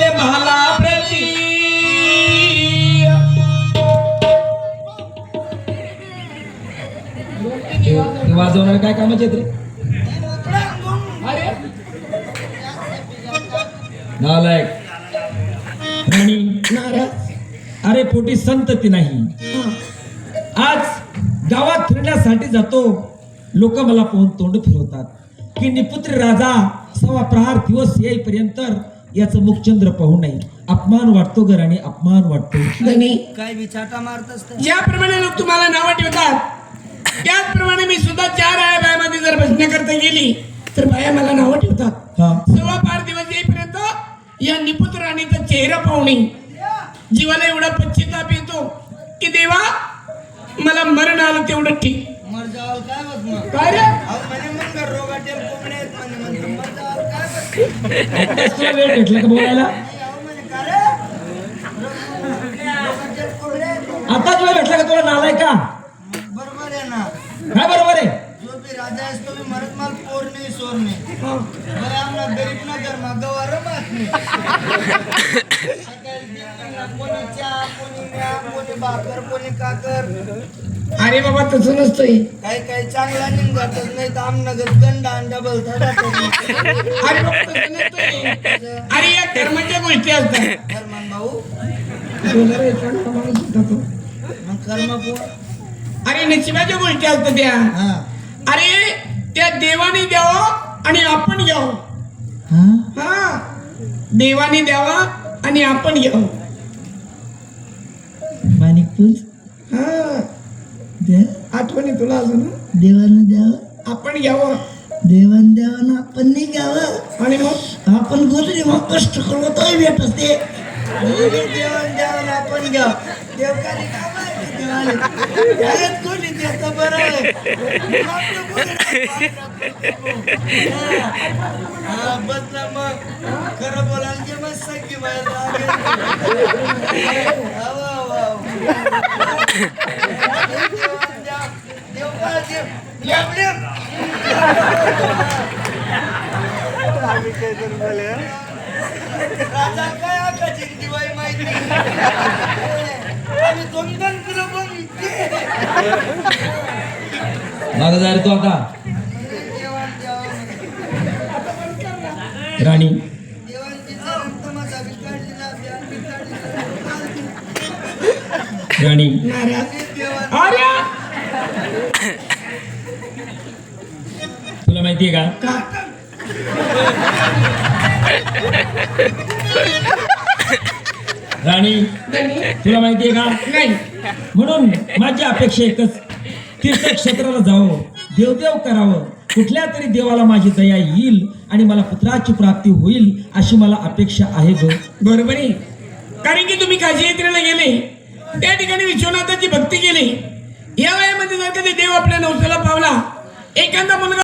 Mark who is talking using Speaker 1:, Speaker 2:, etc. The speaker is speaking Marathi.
Speaker 1: गेले भाला प्रती। वाजवणार काय कामाचे रे? नालायक. अरे पोटी संतती नाही. आज गावात फिरण्यासाठी जातो. लोक मला पाहून तोंड फिरवतात. की निपुत्री राजा सव्वा प्रहार दिवस येईपर्यंत याचं मुखचंद्र पाहू नये. अपमान वाटतो राणी अपमान वाटतो.
Speaker 2: धनी
Speaker 3: काय बिचाटा मारत असत?
Speaker 2: ज्याप्रमाणे लोक तुम्हाला नावं ठेवतात त्याचप्रमाणे मी सुद्धा चार आया बायामध्ये जर भजना करता गेली तर बाया मला नावं ठेवतात.
Speaker 1: हा.
Speaker 2: सव्वा पाच दिवस येईपर्यंत या निपुत राणीचा चेहरा पाहुणे जीवाला एवढा पश्चिताप येतो की देवा मला मरण आलं तेवढं ठीक.
Speaker 3: मर जावाल काय होत मग?
Speaker 2: काय रे?
Speaker 3: अहो म्हणे मग का
Speaker 1: तुला वेळ भेटला का बोलायला? भेटला तुला नालाय का?
Speaker 3: बरोबर आहे ना.
Speaker 1: काय बरोबर आहे?
Speaker 3: जो भी राजा आहेस तो भी मरत माल पोर नाही सोर नाही. बरं आमना गरीब ना घर मा गवार मात नाही. कोणी चहा कोणी कोणी भाकर कोणी काकर.
Speaker 2: अरे बाबा तसं नसतंय.
Speaker 3: काही काही चांगला निघातच नाही तर आमनगर गंडा डबल थडा
Speaker 2: अरे बाबा तसं नसतंय. अरे या कर्माच्या गोष्टी असतात.
Speaker 3: धर्मान भाऊ. मग कर्म पोर
Speaker 2: अरे नशिबाच्या गोष्टी असतात त्या.
Speaker 3: हा.
Speaker 2: अरे त्या देवाने द्यावं आणि आपण घ्यावं.
Speaker 1: हा?
Speaker 2: देवाने द्यावा आणि आपण घ्यावं.
Speaker 1: माणिकपूर
Speaker 2: हा आठवणी तुला अजून?
Speaker 1: देवानं द्यावं.
Speaker 2: आपण घ्यावं.
Speaker 1: देवान द्यावं आपण नाही घ्यावं.
Speaker 2: आणि मग?
Speaker 1: आपण गोरडी मग कष्ट करू तोही भेट असते.
Speaker 3: देवान देवान आपण घ्या देवकारी कोणी देतं बरं. हा बस ना मग. खरं सख्खी बाहेर राग येते. हा, वा, वा, वा. देवान द्या. देव काय देव? लेम, लेम. राजा काय आकाशी दिवाळी माहिती? आम्ही दोन दोन किलो बनते
Speaker 1: माग जा रे तू आता. राणी.
Speaker 3: रक्त माझा
Speaker 1: राणी.
Speaker 2: अरे
Speaker 1: तुला माहितीये का? राणी? तुला माहितीये का?
Speaker 2: नाही.
Speaker 1: म्हणून माझी अपेक्षा एकच तीर्थक्षेत्राला जावं देवदेव करावं. कुठल्या तरी देवाला माझी दया येईल आणि मला पुत्राची प्राप्ती होईल अशी मला अपेक्षा आहे ग.
Speaker 2: बरोबर आहे. कारण की तुम्ही काशी यात्रेला गेले त्या ठिकाणी विश्वनाथाची भक्ती केली. या वयामध्ये जर कधी देव आपल्या नवसाला पावला एखादा मुलगा